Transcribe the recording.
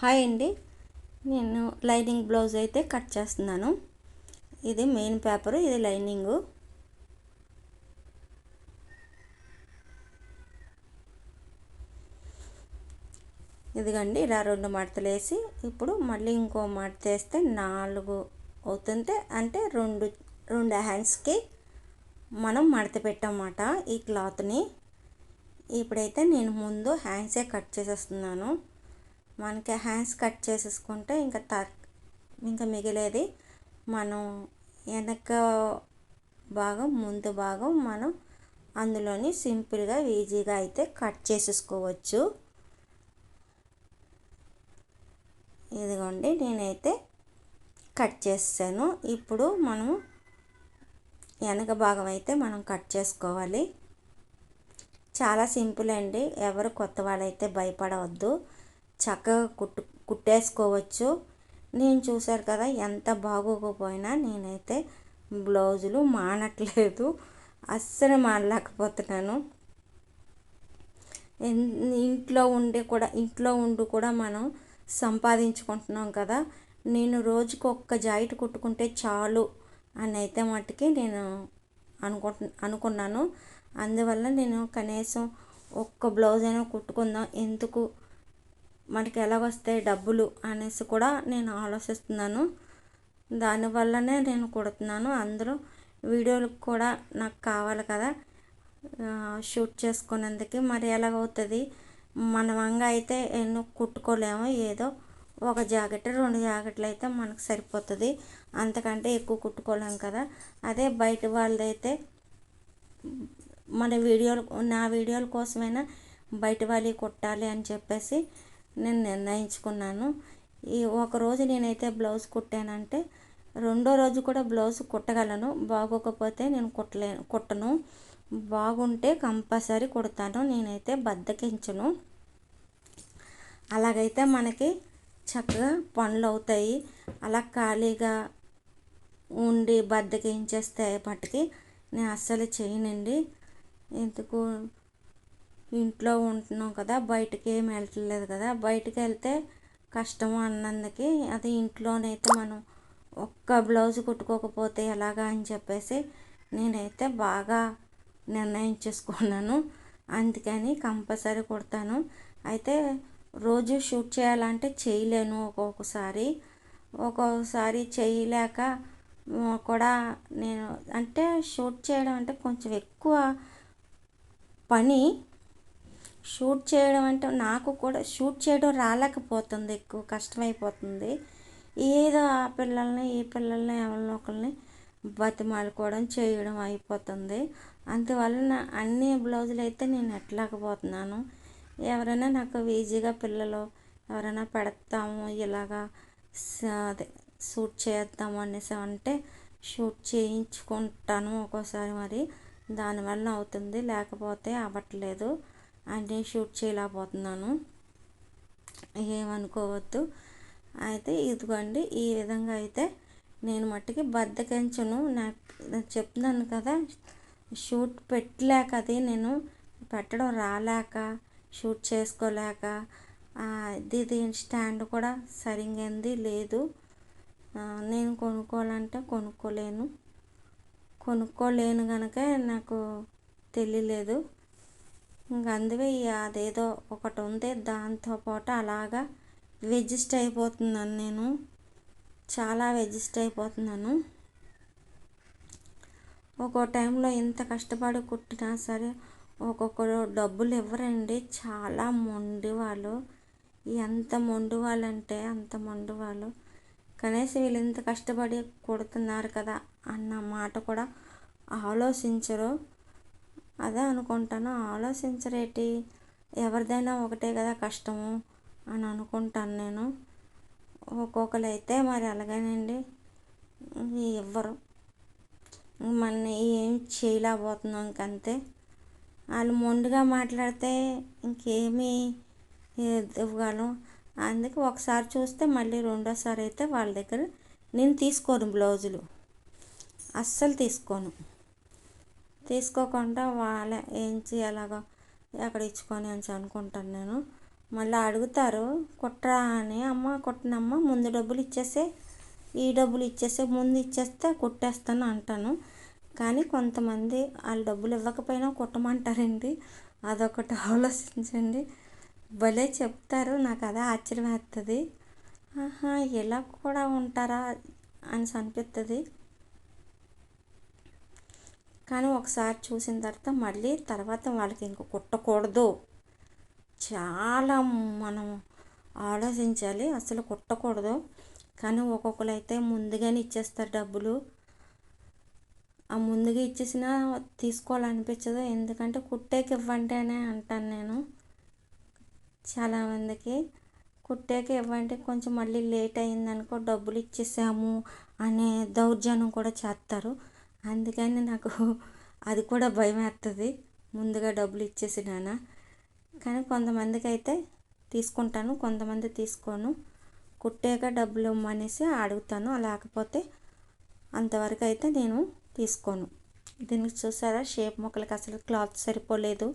Hi అండి. నేను lining blouse అయితే కట్ చేస్తున్నాను. ఇది మెయిన్ పేపర్ ఇది లైనింగు. ఇదిగండి ఇలా రెండు మడతలు వేసి ఇప్పుడు మళ్ళీ ఇంకో మడత వేస్తే నాలుగు అవుతుంటే అంటే రెండు రెండు హ్యాండ్స్కి మనం మడత పెట్టమాట ఈ క్లాత్ని. ఇప్పుడైతే నేను ముందు హ్యాండ్సే కట్ చేసేస్తున్నాను. మనకి హ్యాండ్స్ కట్ చేసేసుకుంటే ఇంకా తర్ ఇంకా మిగిలేది. మనం వెనక భాగం ముందు భాగం మనం అందులోని సింపుల్గా ఈజీగా అయితే కట్ చేసేసుకోవచ్చు. ఇదిగోండి నేనైతే కట్ చేసాను ఇప్పుడు మనము వెనక భాగం అయితే మనం కట్ చేసుకోవాలి. చాలా సింపుల్ అండి. ఎవరు కొత్త వాళ్ళైతే భయపడవద్దు. చక్కగా కుట్టు కుట్టేసుకోవచ్చు. నేను చూశారు కదా ఎంత బాగోకపోయినా నేనైతే బ్లౌజులు మానట్లేదు. అస్సలు మానలేకపోతున్నాను. ఇంట్లో ఉండి కూడా ఇంట్లో ఉండి కూడా మనం సంపాదించుకుంటున్నాం కదా. నేను రోజుకి ఒక్క జాకెట్ కుట్టుకుంటే చాలు అని అయితే మట్టుకి నేను అనుకు అనుకున్నాను. అందువల్ల నేను కనీసం ఒక్క బ్లౌజ్ అయినా కుట్టుకుందాం. ఎందుకు? మనకి ఎలాగొస్తాయి డబ్బులు అనేసి కూడా నేను ఆలోచిస్తున్నాను. దానివల్లనే నేను కుడుతున్నాను. అందులో వీడియోలకు కూడా నాకు కావాలి కదా. షూట్ చేసుకునేందుకు. మరి ఎలాగవుతుంది? మన వంగ అయితే ఎన్నో కుట్టుకోలేము. ఏదో ఒక జాకెట్ రెండు జాకెట్లు అయితే మనకు సరిపోతుంది. అంతకంటే ఎక్కువ కుట్టుకోలేము కదా. అదే బయట వాళ్ళదైతే మన వీడియోలు నా వీడియోల కోసమైనా బయట వాళ్ళవి కుట్టాలి అని చెప్పేసి నేను నిర్ణయించుకున్నాను. ఈ ఒకరోజు నేనైతే బ్లౌజ్ కుట్టానంటే రెండో రోజు కూడా బ్లౌజ్ కుట్టగలను. బాగోకపోతే నేను కుట్టలే కుట్టను. బాగుంటే కంపల్సరీ కుడతాను. నేనైతే బద్దకించను. అలాగైతే మనకి చక్కగా పనులు అవుతాయి. అలా ఖాళీగా ఉండి బద్దకించేస్తే మట్టుకి నేను అస్సలు చేయనండి. ఎందుకు ఇంట్లో ఉంటున్నాం కదా బయటకి ఏమి వెళ్ళట్లేదు కదా బయటకు వెళ్తే కష్టం అన్నందుకి అది ఇంట్లోనైతే మనం ఒక్క బ్లౌజ్ కుట్టుకోకపోతే ఎలాగా అని చెప్పేసి నేనైతే బాగా నిర్ణయించేసుకున్నాను. అందుకని కంపల్సరీ కుడతాను. అయితే రోజు షూట్ చేయాలంటే చేయలేను ఒక్కొక్కసారి. ఒక్కొక్కసారి చేయలేక కూడా నేను అంటే షూట్ చేయడం అంటే కొంచెం ఎక్కువ పని షూట్ చేయడం అంటే నాకు కూడా షూట్ చేయడం రాలేకపోతుంది ఎక్కువ కష్టమైపోతుంది. ఏదో ఆ పిల్లల్ని ఈ పిల్లల్ని ఎవరినో ఒకరిని బతిమాలుకోవడం చేయడం అయిపోతుంది. అందువలన అన్ని బ్లౌజులు అయితే నేను ఎట్టలేకపోతున్నాను ఎవరైనా నాకు ఈజీగా పిల్లలు ఎవరైనా పెడతాము ఇలాగా అదే షూట్ చేద్దాము అనేసి అంటే షూట్ చేయించుకుంటాను ఒక్కోసారి మరి. దానివల్ల అవుతుంది లేకపోతే అవ్వట్లేదు. అంటే షూట్ చేయలేకపోతున్నాను. ఏమనుకోవద్దు. అయితే ఇదిగోండి ఈ విధంగా అయితే నేను మట్టికి బద్దకించను. నాకు చెప్తున్నాను కదా షూట్ పెట్టలేక అది నేను పెట్టడం రాలేక షూట్ చేసుకోలేక ఇది దీని స్టాండ్ కూడా సరిగ్గా లేదు. నేను కొనుక్కోవాలంటే కొనుక్కోలేను. కొనుక్కోలేను కనుక నాకు తెలియలేదు. ఇంక అందుకే అదేదో ఒకటి ఉంది దాంతోపాటు అలాగా వెజిస్ట్ అయిపోతున్నాను నేను. చాలా వెజిస్ట్ అయిపోతున్నాను. ఒక్కో టైంలో ఎంత కష్టపడి కుట్టినా సరే ఒక్కొక్కరు డబ్బులు ఇవ్వరండి. చాలా మొండి వాళ్ళు ఎంత మొండివాళ్ళు అంటే అంత మొండి వాళ్ళు కనీసం వీళ్ళు ఇంత కష్టపడి కుడుతున్నారు కదా అన్న మాట కూడా ఆలోచించరు. అదే అనుకుంటాను. ఆలోచించరేటి ఎవరిదైనా ఒకటే కదా కష్టము అని అనుకుంటాను నేను. ఒక్కొక్కరు అయితే మరి అలాగేనండి. ఇవ్వరు మన ఏం చేయలేకపోతున్నాం ఇంకంతే వాళ్ళు మొండుగా మాట్లాడితే ఇంకేమీ ఇవ్వగలం. అందుకే ఒకసారి చూస్తే మళ్ళీ రెండోసారి అయితే వాళ్ళ దగ్గర నేను తీసుకోను బ్లౌజులు. అస్సలు తీసుకోను. తీసుకోకుండా వాళ్ళే ఏం చేయాలగా ఎక్కడ ఇచ్చుకొని అని అనుకుంటాను నేను. మళ్ళీ అడుగుతారు కుట్టరా అని అమ్మ కుట్టనమ్మ ముందు డబ్బులు ఇచ్చేసే ఈ డబ్బులు ఇచ్చేసే ముందు ఇచ్చేస్తే కుట్టేస్తాను అంటాను. కానీ కొంతమంది వాళ్ళు డబ్బులు ఇవ్వకపోయినా కుట్టమంటారండి. అదొకటి ఆలోచించండి. భలే చెప్తారు నాకు అదే ఆశ్చర్యం వేస్తుంది ఆహా ఇలా కూడా ఉంటారా? అని అనిపిస్తుంది కానీ ఒకసారి చూసిన తర్వాత మళ్ళీ తర్వాత వాళ్ళకి ఇంక కుట్టకూడదు. చాలా మనం ఆలోచించాలి అసలు కుట్టకూడదు. కానీ ఒక్కొక్కరు అయితే ముందుగానే ఇచ్చేస్తారు డబ్బులు. ఆ ముందుగా ఇచ్చేసినా తీసుకోవాలనిపించదు. ఎందుకంటే కుట్టేకి ఇవ్వండి అని అంటాను నేను చాలామందికి. కుట్టేకి ఇవ్వండి కొంచెం మళ్ళీ లేట్ అయిందనుకో డబ్బులు ఇచ్చేసాము అనే దౌర్జన్యం కూడా చేస్తారు. అందుకని నాకు అది కూడా భయం వేస్తుంది ముందుగా డబ్బులు ఇచ్చేసినానా కానీ కొంతమందికి అయితే తీసుకుంటాను కొంతమంది తీసుకోను. కుట్టాక డబ్బులు ఇవ్వమనేసి అడుగుతాను. లేకపోతే అంతవరకు అయితే నేను తీసుకోను. దీనికి చూసారా షేప్ మొక్కలకి అసలు క్లాత్ సరిపోలేదు.